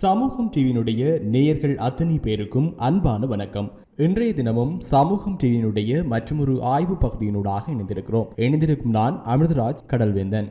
சமூகம் டிவியினுடைய நேயர்கள் அத்தனை பேருக்கும் அன்பான வணக்கம். இன்றைய தினமும் சமூகம் டிவியினுடைய மற்றொரு ஆய்வு பகுதியினூடாக இணைந்திருக்கிறோம். இணைந்திருக்கும் நான் அமிர்தராஜ் கடல்வேந்தன்.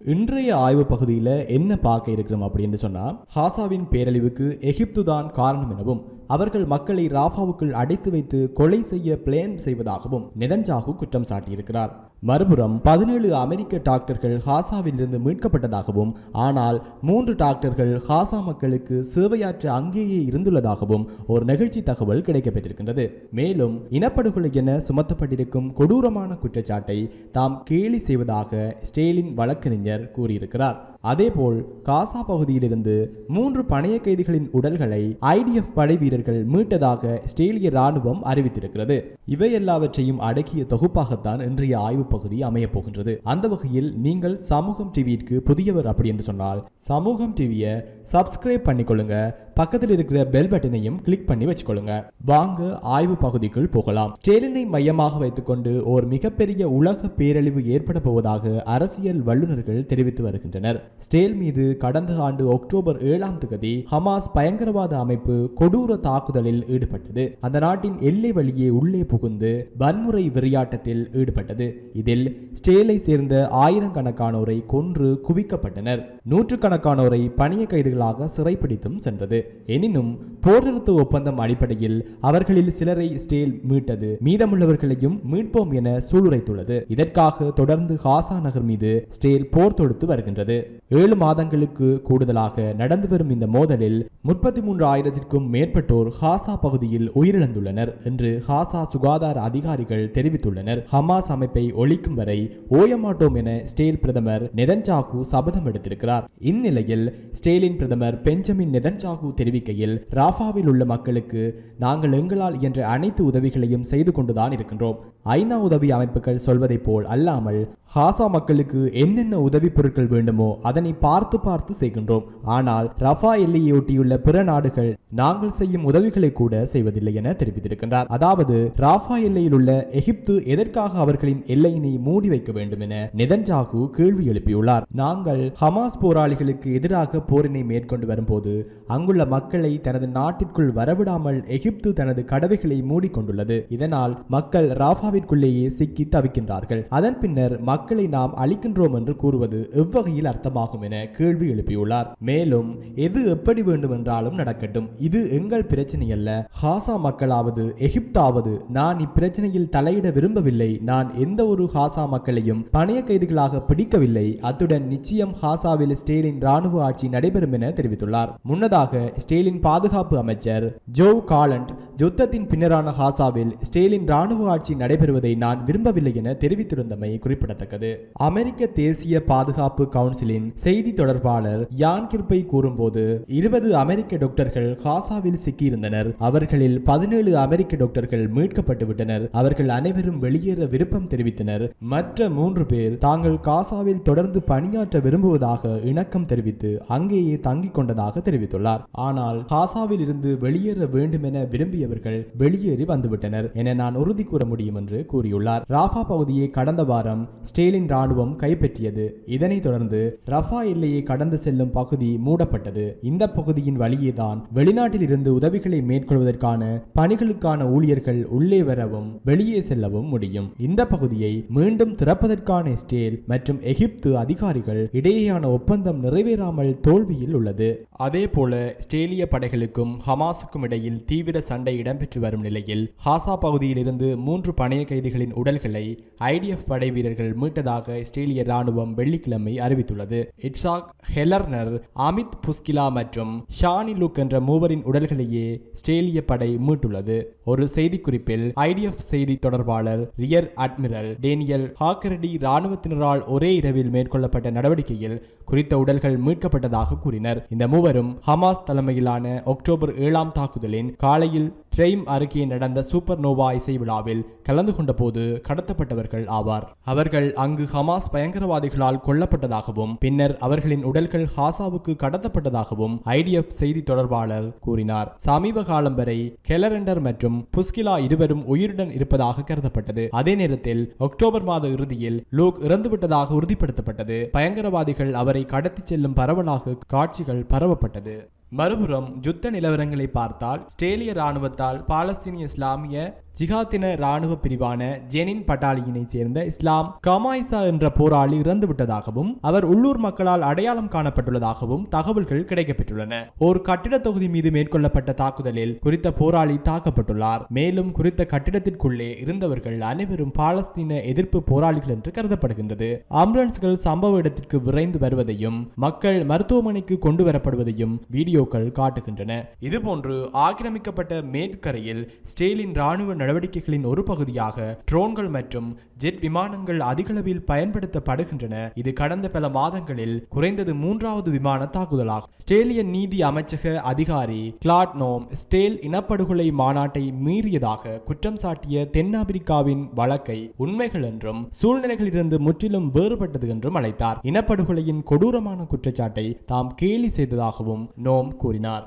இன்றைய ஆய்வு பகுதியில் என்ன பார்க்க இருக்கிறோம் அப்படின்னு சொன்னால் ஹாசாவின் பேரழிவுக்கு எகிப்து தான் காரணம் எனவும் அவர்கள் மக்களை ராஃபாவுக்குள் அடைத்து வைத்து கொலை செய்ய பிளேன் செய்வதாகவும் நெதன்ஜாகு குற்றம் சாட்டியிருக்கிறார். மறுபுறம் பதினேழு அமெரிக்க டாக்டர்கள் ஹாசாவிலிருந்து மீட்கப்பட்டதாகவும் ஆனால் மூன்று டாக்டர்கள் ஹாசா மக்களுக்கு சேவையாற்ற அங்கேயே இருந்துள்ளதாகவும் ஒரு நிகழ்ச்சி தகவல் கிடைக்கப்பட்டிருக்கின்றது மேலும் இனப்படுகொலை என சுமத்தப்பட்டிருக்கும் கொடூரமான குற்றச்சாட்டை தாம் கேலி செய்வதாக ஸ்டேலின் வழக்கறிஞர் கூறியிருக்கிறார். அதேபோல் காசா பகுதியிலிருந்து மூன்று பணைய கைதிகளின் உடல்களை ஐடிஎஃப் படை வீரர்கள் மீட்டதாக ஸ்டேலிய ராணுவம் அறிவித்திருக்கிறது. இவை எல்லாவற்றையும் அடக்கிய தொகுப்பாகத்தான் இன்றைய ஆய்வு பகுதி அமையப் போகின்றது. அந்த வகையில் நீங்கள் சமூகம் டிவிக்கு புதியவர் அப்படி என்று சொன்னால் சமூகம் டிவியை சப்ஸ்கிரைப் பண்ணிக்கொள்ளுங்க. பக்கத்தில் இருக்கிற பெல் பட்டனையும் கிளிக் பண்ணி வச்சுக்கொள்ளுங்க. வாங்க ஆய்வு பகுதிக்குள் போகலாம். ஸ்டேலினை மையமாக வைத்துக்கொண்டு ஓர் மிகப்பெரிய உலக பேரழிவு ஏற்பட போவதாக அரசியல் வல்லுநர்கள் தெரிவித்து வருகின்றனர். ஸ்டேல் மீது கடந்த ஆண்டு அக்டோபர் ஏழாம் தேதி ஹமாஸ் பயங்கரவாத அமைப்பு கொடூர தாக்குதலில் ஈடுபட்டது. அந்த நாட்டின் எல்லை வழியே உள்ளே புகுந்து வன்முறை விளையாட்டத்தில் ஈடுபட்டது. இதில் ஸ்டேலை சேர்ந்த ஆயிரக்கணக்கானோரை கொன்று குவிக்கப்பட்டனர். நூற்றுக்கணக்கானோரை பணிய கைதுகளாக சிறைப்பிடித்தும் சென்றது. எனினும் போர் நிறுத்த ஒப்பந்தம் அடிப்படையில் அவர்களில் சிலரை ஸ்டேல் மீட்டது. மீதமுள்ளவர்களையும் மீட்போம் என சூளுரைத்துள்ளது. இதற்காக தொடர்ந்து ஹாசா நகர் மீது ஸ்டேல் போர் தொடுத்து வருகின்றது. ஏழு மாதங்களுக்கு கூடுதலாக நடந்து வரும் இந்த மோதலில் முப்பத்தி மூன்று ஆயிரத்திற்கும் மேற்பட்டோர் ஹாசா பகுதியில் உயிரிழந்துள்ளனர் என்று ஹாசா சுகாதார அதிகாரிகள் தெரிவித்துள்ளனர். ஹமாஸ் அமைப்பை ஒளி ஒழிக்கும் வரை ஓயமாட்டோம் என ஸ்டேல் பிரதமர் நெதன்ஜாகு சபதம் எடுத்திருக்கிறார். இந்நிலையில் ஸ்டேலின் பிரதமர் பெஞ்சமின் நெதன்ஜாகு தெரிவிக்கையில் ராஃபாவில் உள்ள மக்களுக்கு நாங்கள் எங்களால் என்ற அனைத்து உதவிகளையும் செய்து கொண்டுதான் இருக்கின்றோம். ஐநா உதவி அமைப்புகள் சொல்வதைப் போல் அல்லாமல் ஹாசா மக்களுக்கு என்னென்ன உதவி பொருட்கள் வேண்டுமோ அதனை பார்த்து பார்த்து செய்கின்றோம். ஆனால் ரஃபா எல்லையொட்டியுள்ள பிற நாடுகள் நாங்கள் செய்யும் உதவிகளை கூட செய்வதில்லை என தெரிவித்திருக்கின்றார். அதாவது ராஃபா எல்லையில் உள்ள எகிப்து எதற்காக அவர்களின் எல்லையினை மூடி வைக்க வேண்டும் என நெதன்ஜாகு கேள்வி எழுப்பியுள்ளார். நாங்கள் ஹமாஸ் போராளிகளுக்கு எதிராக போரினை மேற்கொண்டு வரும்போது அங்குள்ள மக்களை தனது நாட்டிற்குள் வரவிடாமல் எகிப்து தனது கடவைகளை மூடிக்கொண்டுள்ளது. இதனால் மக்கள் ராஃபா ராஃபாவிற்குள்ளேயே சிக்கி தவிக்கின்றார்கள். அதன் பின்னர் மக்களை நாம் அழிக்கின்றோம் என்று கூறுவது எவ்வகையில் அர்த்தமாகும் என கேள்வி எழுப்பியுள்ளார். மேலும் எது எப்படி வேண்டுமென்றாலும் நடக்கட்டும். இது எங்கள் பிரச்சனை அல்ல ஹாசா மக்களாவது எகிப்தாவது நான் இப்பிரச்சனையில் தலையிட விரும்பவில்லை. நான் எந்த ஒரு ஹாசா மக்களையும் பணைய கைதிகளாக பிடிக்கவில்லை. அத்துடன் நிச்சயம் ஹாசாவில் ஸ்டேலின் ராணுவ ஆட்சி நடைபெறும் என தெரிவித்துள்ளார். முன்னதாக ஸ்டேலின் பாதுகாப்பு அமைச்சர் ஜோ காலண்ட் யுத்தத்தின் பின்னரான ஹாசாவில் ஸ்டேலின் ராணுவ ஆட்சி நடைபெறுவதை நான் விரும்பவில்லை என தெரிவித்திருந்தமை குறிப்பிடத்தக்கது. அமெரிக்க தேசிய பாதுகாப்பு கவுன்சிலின் செய்தி தொடர்பாளர் யான் கிர்பை கூறும்போது இருபது அமெரிக்க டாக்டர்கள் காசாவில் சிக்கியிருந்தனர். அவர்களில் பதினேழு அமெரிக்க டாக்டர்கள் மீட்கப்பட்டு விட்டனர் அவர்கள் அனைவரும் வெளியேற விருப்பம் தெரிவித்தனர். மற்ற மூன்று பேர் தாங்கள் காசாவில் தொடர்ந்து பணியாற்ற விரும்புவதாக இணக்கம் தெரிவித்து அங்கேயே தங்கிக் கொண்டதாக தெரிவித்துள்ளார். ஆனால் காசாவில் இருந்து வெளியேற வேண்டும் என விரும்பியவர்கள் வெளியேறி வந்துவிட்டனர் என நான் உறுதி கூற முடியும் என்று கூறியுள்ளார். ராஃபா பகுதியை கடந்த வாரம் ஸ்டேலின் ராணுவம் கைப்பற்றியது. இதனைத் தொடர்ந்து ரஃபா எல்லையை கடந்து செல்லும் பகுதி மூடப்பட்டது. இந்த பகுதியின் வழியேதான் வெளிநாட்டில் இருந்து உதவிகளை மேற்கொள்வதற்கான பணிகளுக்கான ஊழியர்கள் உள்ளே வரவும் வெளியே செல்லவும் முடியும். இந்த பகுதியை மீண்டும் திறப்பதற்கான ஸ்டேல் மற்றும் எகிப்து அதிகாரிகள் இடையேயான ஒப்பந்தம் நிறைவேறாமல் தோல்வியில் உள்ளது. அதே போல ஸ்டேலிய படைகளுக்கும் ஹமாஸுக்கும் இடையில் தீவிர சண்டை இடம்பெற்று வரும் நிலையில் ஹாசா பகுதியிலிருந்து மூன்று பணைய கைதிகளின் உடல்களை ஐடிஎஃப் படை வீரர்கள் மீட்டதாக ஸ்டேலிய ராணுவம் வெள்ளிக்கிழமை அறிவித்துள்ளது. இட்சாக் ஹெலர்னர் அமித் புஸ்கிலா மற்றும் ஷானி லுக் என்ற மூவரின் உடல்களையே ஸ்டேலிய படை மீட்டுள்ளது. ஒரு செய்திக்குறிப்பில் ஐடிஎஃப் செய்தி தொடர்பாளர் ரியர் அட்மிரல் டேனியல் ஹாக்கரடி ராணுவத்தினரால் ஒரே இரவில் மேற்கொள்ளப்பட்ட நடவடிக்கையில் குறித்த உடல்கள் மீட்கப்பட்டதாக கூறினர். இந்த மூவரும் ஹமாஸ் தலைமையிலான அக்டோபர் ஏழாம் தாக்குதலின் காலையில் ட்ரெய்ம் அருகே நடந்த சூப்பர் நோவா இசை விழாவில் கலந்து கொண்டபோது கடத்தப்பட்டவர்கள் ஆவார். அவர்கள் அங்கு ஹமாஸ் பயங்கரவாதிகளால் கொல்லப்பட்டதாகவும் பின்னர் அவர்களின் உடல்கள் ஹாசாவுக்கு கடத்தப்பட்டதாகவும் ஐடிஎஃப் செய்தி தொடர்பாளர் கூறினார். சமீப காலம் வரை கெலரண்டர் மற்றும் புஸ்கிலா இருவரும் உயிருடன் இருப்பதாக கருதப்பட்டது. அதே நேரத்தில் அக்டோபர் மாத இறுதியில் லூக் இறந்துவிட்டதாக உறுதிப்படுத்தப்பட்டது. பயங்கரவாதிகள் அவரை கடத்திச் செல்லும் பரவலாக காட்சிகள் பரவப்பட்டது. மறுபுறம் யுத்த நிலவரங்களை பார்த்தால் ஸ்டேலிய இராணுவத்தால் பாலஸ்தீனிய இஸ்லாமிய ஜிகாத்தின இராணுவ பிரிவான ஜெனின் பட்டாலியினை சேர்ந்த இஸ்லாம் கமாய்சா என்ற போராளி இறந்து விட்டதாகவும் அவர் உள்ளூர் மக்களால் அடையாளம் காணப்பட்டுள்ளதாகவும் தகவல்கள் கிடைக்கப்பெற்றுள்ளன. ஒரு கட்டிட தொகுதி மீது மேற்கொள்ளப்பட்ட தாக்குதலில் குறித்த போராளி தாக்கப்பட்டுள்ளார். மேலும் குறித்த கட்டிடத்திற்குள்ளே இருந்தவர்கள் அனைவரும் பாலஸ்தீன எதிர்ப்பு போராளிகள் என்று கருதப்படுகின்றது. ஆம்புலன்ஸ்கள் சம்பவ இடத்திற்கு விரைந்து வருவதையும் மக்கள் மருத்துவமனைக்கு கொண்டு வரப்படுவதையும் வீடியோக்கள் காட்டுகின்றன. இதுபோன்று ஆக்கிரமிக்கப்பட்ட மேற்கரையில் ஸ்டேலின் ராணுவ நடவடிக்கைகளின் ஒரு பகுதியாக ட்ரோன்கள் மற்றும் ஜெட் விமானங்கள் அதிகளவில் பயன்படுத்தப்படுகின்றன. இது கடந்த பல மாதங்களில் குறைந்தது மூன்றாவது விமான தாக்குதலாகும். ஸ்டேலியன் நீதி அமைச்சக அதிகாரி கிளாட் நோம் ஸ்டேல் இனப்படுகொலை மாநாட்டை மீறியதாக குற்றம் சாட்டிய தென்னாப்பிரிக்காவின் வழக்கை உண்மைகள் என்றும் சூழ்நிலைகளிலிருந்து முற்றிலும் வேறுபட்டது என்றும் அழைத்தார். இனப்படுகொலையின் கொடூரமான குற்றச்சாட்டை தாம் கேலி செய்ததாகவும் நோம் கூறினார்.